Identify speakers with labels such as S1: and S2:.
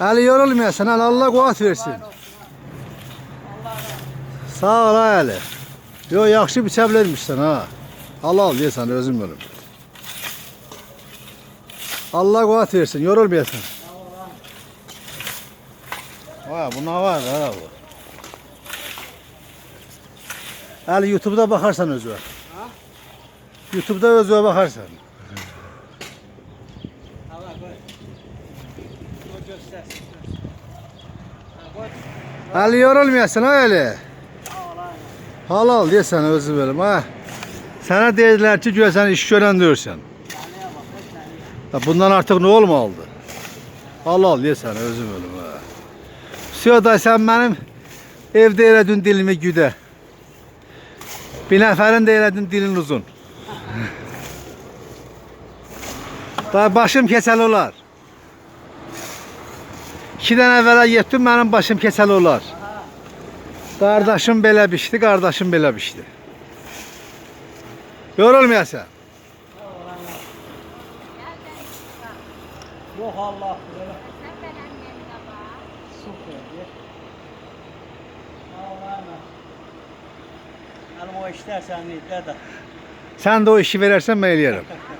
S1: Ali yorulmayasın. Ali Allah kuvvet versin. Sağ ol Ali. Yo yaxşı biçə bilərmişsən ha. Halal deyəsən özüm ölüm. Allah kuvvet versin. Yorulmayasın. Vay bu ne var ha bu? Ali YouTube'da bakarsan özüne. YouTube'da özüne bakarsan. Ali yorulmayasın ha Ali. Halal deyəsən özüm ölüm ha. Sənə dedilər ki, sən iş görən deyirsən. Ya Bundan artıq nə olmalıdır? Halal deyəsən özüm ölüm ha. Siyoda sən mənim evdə elədin dilimi güdə. Bir nəfərin də elədin dilin uzun. Da başım keçəli olar. İkidən əvvələ getdim, mənim başım keçəli olar. Qardaşım belə biçdi, qardaşım belə biçdi. Yorulmayasan.
S2: Yok Allah. Allah'ım. Hanım o işler sen de de.
S1: Sən də o işi verərsən, mən eləyərəm.